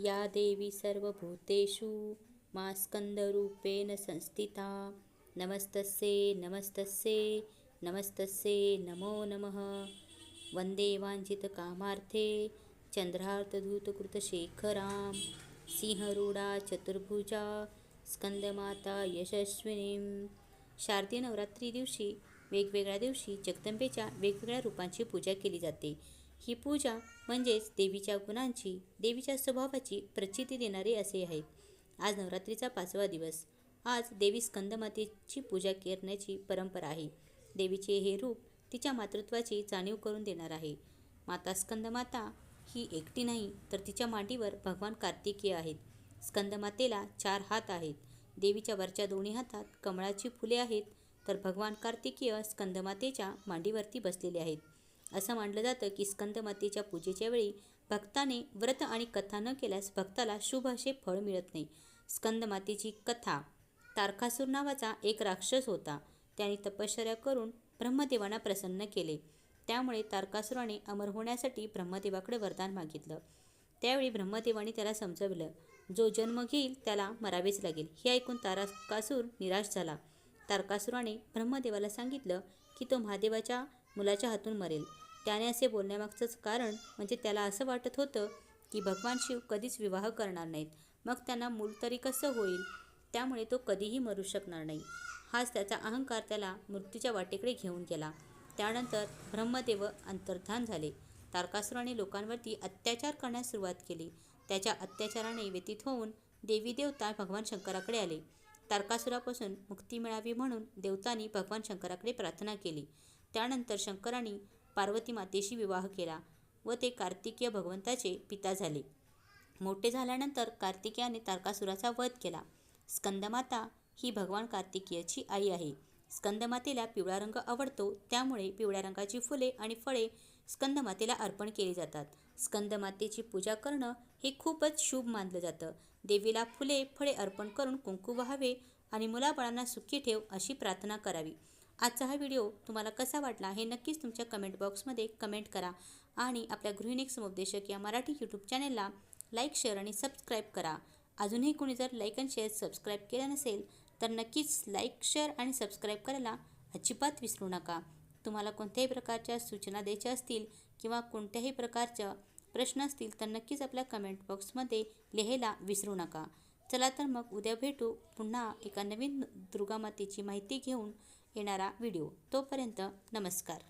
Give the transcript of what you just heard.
या देवी सर्वभूतेषु मा स्कन्दरूपेण संस्थिता। नमस्तस्ये नमस्तस्ये नमस्तस्ये नमो नमः। वन्दे वाञ्छितकामार्थे चन्द्रार्थधूतकृतशेखरां सिंहरूढा चतुर्भुजा स्कंदमाता यशस्विनीं शारदीय नवरात्री दिवशी वेगवेगळ्या दिवशी जगदंबेच्या वेगवेगळ्या रूपांची पूजा केली जाते. ही पूजा म्हणजेच देवीच्या गुणांची देवीच्या स्वभावाची प्रचिती देणारी असे आहे. आज नवरात्रीचा पाचवा दिवस. आज देवी स्कंदमातेची पूजा करण्याची परंपरा आहे. देवीचे हे रूप तिच्या मातृत्वाची जाणीव करून देणार आहे. माता स्कंदमाता ही एकटी नाही तर तिच्या मांडीवर भगवान कार्तिकीय आहेत. स्कंदमातेला चार हात आहेत. देवीच्या वरच्या दोन्ही हातात कमळाची फुले आहेत तर भगवान कार्तिकीय स्कंदमातेच्या मांडीवरती बसलेले आहेत. असं मानलं जातं की स्कंदमातेच्या पूजेच्या वेळी भक्ताने व्रत आणि कथा न केल्यास भक्ताला शुभ असे फळ मिळत नाही. स्कंदमातेची कथा तारकासूर नावाचा एक राक्षस होता. त्याने तपश्चर्या करून ब्रह्मदेवांना प्रसन्न केले. त्यामुळे तारकासुराने अमर होण्यासाठी ब्रह्मदेवाकडे वरदान मागितलं. त्यावेळी ब्रह्मदेवाने त्याला समजवलं जो जन्म घेईल त्याला मरावेच लागेल. हे ऐकून तारकासूर निराश झाला. तारकासुराने ब्रह्मदेवाला सांगितलं की तो महादेवाच्या मुलाच्या हातून मरेल. त्याने असे बोलण्यामागचंच कारण म्हणजे त्याला असं वाटत होतं की भगवान शिव कधीच विवाह करणार नाहीत. मग त्यांना मूल तरी कसं होईल? त्यामुळे तो कधीही मरू शकणार नाही. हाच त्याचा अहंकार त्याला मृत्यूच्या वाटेकडे घेऊन गेला. त्यानंतर ब्रह्मदेव अंतर्धान झाले. तारकासुराने लोकांवरती अत्याचार करण्यास सुरुवात केली. त्याच्या अत्याचाराने व्यतीत होऊन देवी देवता भगवान शंकराकडे आले. तारकासुरापासून मुक्ती मिळावी म्हणून देवतांनी भगवान शंकराकडे प्रार्थना केली. त्यानंतर शंकराने पार्वती मातेशी विवाह केला व ते कार्तिकीय भगवंताचे पिता झाले. मोठे झाल्यानंतर कार्तिकेयाने तारकासुराचा वध केला. स्कंदमाता ही भगवान कार्तिकीयची आई आहे. स्कंदमातेला पिवळा रंग आवडतो त्यामुळे पिवळ्या रंगाची फुले आणि फळे स्कंदमातेला अर्पण केली जातात. स्कंदमातेची पूजा करणं हे खूपच शुभ मानलं जातं. देवीला फुले फळे अर्पण करून कुंकू व्हावे आणि मुलाबाळांना सुखी ठेव अशी प्रार्थना करावी. आजचा हा व्हिडिओ तुम्हाला कसा वाटला हे नक्कीच तुमच्या कमेंट बॉक्समध्ये कमेंट करा आणि आपल्या गृहिणीक समुपदेशक या मराठी यूट्यूब चॅनलला लाईक शेअर आणि सबस्क्राईब करा. अजूनही कोणी जर लाईक आणि शेअर सबस्क्राईब केलं नसेल तर नक्कीच लाईक शेअर आणि सबस्क्राईब करायला अजिबात विसरू नका. तुम्हाला कोणत्याही प्रकारच्या सूचना द्यायच्या असतील किंवा कोणत्याही प्रकारच्या प्रश्न असतील तर नक्कीच आपल्या कमेंट बॉक्समध्ये लिहायला विसरू नका. चला तर मग उद्या भेटू. पुन्हा एका नवीन दुर्गामातेची माहिती घेऊन येणारा व्हिडिओ. तोपर्यंत नमस्कार.